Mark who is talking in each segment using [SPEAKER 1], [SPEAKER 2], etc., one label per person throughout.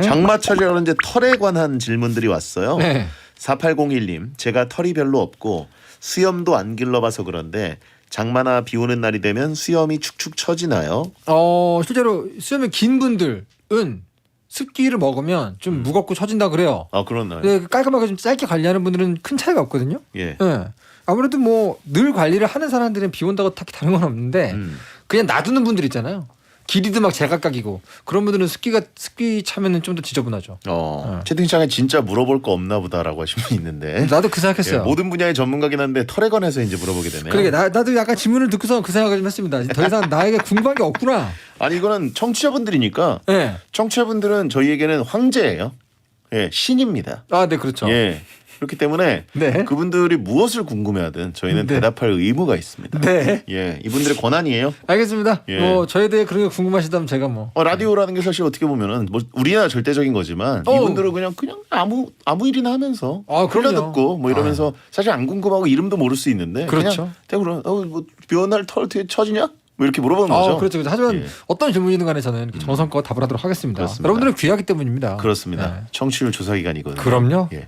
[SPEAKER 1] 네.
[SPEAKER 2] 장마철이라는 이제 털에 관한 질문들이 왔어요.
[SPEAKER 1] 네.
[SPEAKER 2] 4801님, 제가 털이 별로 없고 수염도 안 길러봐서 그런데 장마나 비 오는 날이 되면 수염이 축축 처지나요?
[SPEAKER 1] 어 실제로 수염이 긴 분들은 습기를 먹으면 좀 무겁고 처진다 그래요.
[SPEAKER 2] 아 그렇나요?
[SPEAKER 1] 근데 깔끔하게 좀 짧게 관리하는 분들은 큰 차이가 없거든요.
[SPEAKER 2] 예.
[SPEAKER 1] 예. 아무래도 뭐 늘 관리를 하는 사람들은 비 온다고 딱히 다른 건 없는데
[SPEAKER 2] 음.
[SPEAKER 1] 그냥 놔두는 분들 있잖아요. 길이도 막 제각각이고 그런 분들은 습기가 습기 차면은 좀 더 지저분하죠.
[SPEAKER 2] 어,
[SPEAKER 1] 어.
[SPEAKER 2] 채팅창에 진짜 물어볼 거 없나 보다라고 하신 분 있는데
[SPEAKER 1] 나도 그 생각했어요.
[SPEAKER 2] 예, 모든 분야의 전문가긴 한데 털에 관해서 이제 물어보게 되네요.
[SPEAKER 1] 그러게 나, 나도 약간 질문을 듣고서 그 생각을 좀 했습니다. 더 이상 나에게 궁금한 게 없구나.
[SPEAKER 2] 아니 이거는 청취자분들이니까
[SPEAKER 1] 예.
[SPEAKER 2] 청취자분들은 저희에게는 황제예요. 예, 신입니다.
[SPEAKER 1] 아, 네, 그렇죠.
[SPEAKER 2] 예. 그렇기 때문에
[SPEAKER 1] 네.
[SPEAKER 2] 그분들이 무엇을 궁금해하든 저희는
[SPEAKER 1] 네.
[SPEAKER 2] 대답할 의무가 있습니다.
[SPEAKER 1] 네.
[SPEAKER 2] 예, 이분들의 권한이에요.
[SPEAKER 1] 알겠습니다.
[SPEAKER 2] 예.
[SPEAKER 1] 뭐 저에 대해 그런 게 궁금하시다면 제가 뭐
[SPEAKER 2] 어, 라디오라는 게 사실 어떻게 보면은 뭐 우리나라 절대적인 거지만
[SPEAKER 1] 어.
[SPEAKER 2] 이분들은 그냥 그냥 아무 아무 일이나 하면서
[SPEAKER 1] 아, 그럼요.
[SPEAKER 2] 흘려 듣고 뭐 이러면서 사실 안 궁금하고 이름도 모를 수 있는데
[SPEAKER 1] 그렇죠.
[SPEAKER 2] 그냥 그냥 어뭐비 오는 날털 어떻게 쳐지냐 뭐 이렇게 물어보는 거죠.
[SPEAKER 1] 아, 그렇죠. 그렇죠. 하지만
[SPEAKER 2] 예.
[SPEAKER 1] 어떤 질문이든 간에 저는 이렇게 정성껏 답을 하도록 하겠습니다.
[SPEAKER 2] 그렇습니다.
[SPEAKER 1] 여러분들은 귀하기 때문입니다.
[SPEAKER 2] 그렇습니다.
[SPEAKER 1] 네.
[SPEAKER 2] 청취율 조사 기간이거든요.
[SPEAKER 1] 그럼요.
[SPEAKER 2] 예.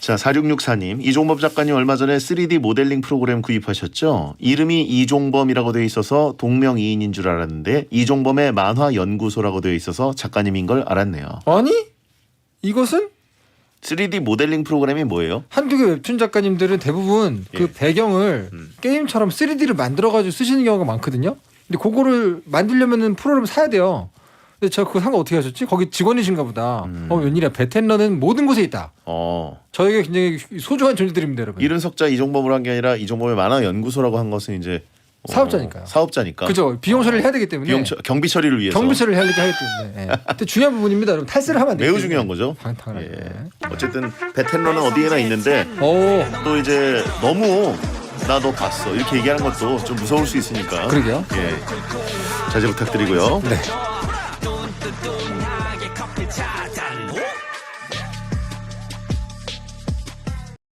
[SPEAKER 2] 자, 4664님. 이종범 작가님 얼마 전에 3D 모델링 프로그램 구입하셨죠? 이름이 이종범이라고 되어 있어서 동명이인인 줄 알았는데 이종범의 만화 연구소라고 되어 있어서 작가님인 걸 알았네요.
[SPEAKER 1] 아니 이것은
[SPEAKER 2] 3D 모델링 프로그램이 뭐예요?
[SPEAKER 1] 한국의 웹툰 작가님들은 대부분 그
[SPEAKER 2] 예.
[SPEAKER 1] 배경을
[SPEAKER 2] 음.
[SPEAKER 1] 게임처럼 3D를 만들어 가지고 쓰시는 경우가 많거든요. 근데 그거를 만들려면은 프로그램 사야 돼요. 근데 저 그거 상관 어떻게 하셨지? 거기 직원이신가 보다.
[SPEAKER 2] 음.
[SPEAKER 1] 어 웬일이야? 베텐러는 모든 곳에 있다.
[SPEAKER 2] 어.
[SPEAKER 1] 저에게 굉장히 소중한 존재들입니다, 여러분.
[SPEAKER 2] 이른 석자 이종범으로 한게 아니라 이종범의 만화 연구소라고 한 것은 이제 어,
[SPEAKER 1] 사업자니까요.
[SPEAKER 2] 사업자니까.
[SPEAKER 1] 그죠? 비용 처리를 해야 되기 때문에
[SPEAKER 2] 비용 처, 경비 처리를 위해서
[SPEAKER 1] 경비 처리를 해야 되기 때문에. 예. 근데 중요한 부분입니다, 여러분. 탈세를 하면 안 돼요.
[SPEAKER 2] 매우 중요한 거죠.
[SPEAKER 1] 당연하게.
[SPEAKER 2] 예. 어쨌든 베텐러는 어디에나 있는데
[SPEAKER 1] 오,
[SPEAKER 2] 또 이제 너무 나 너 봤어 이렇게 얘기하는 것도 좀 무서울 수 있으니까
[SPEAKER 1] 그러게요.
[SPEAKER 2] 예 자제 부탁드리고요
[SPEAKER 1] 네.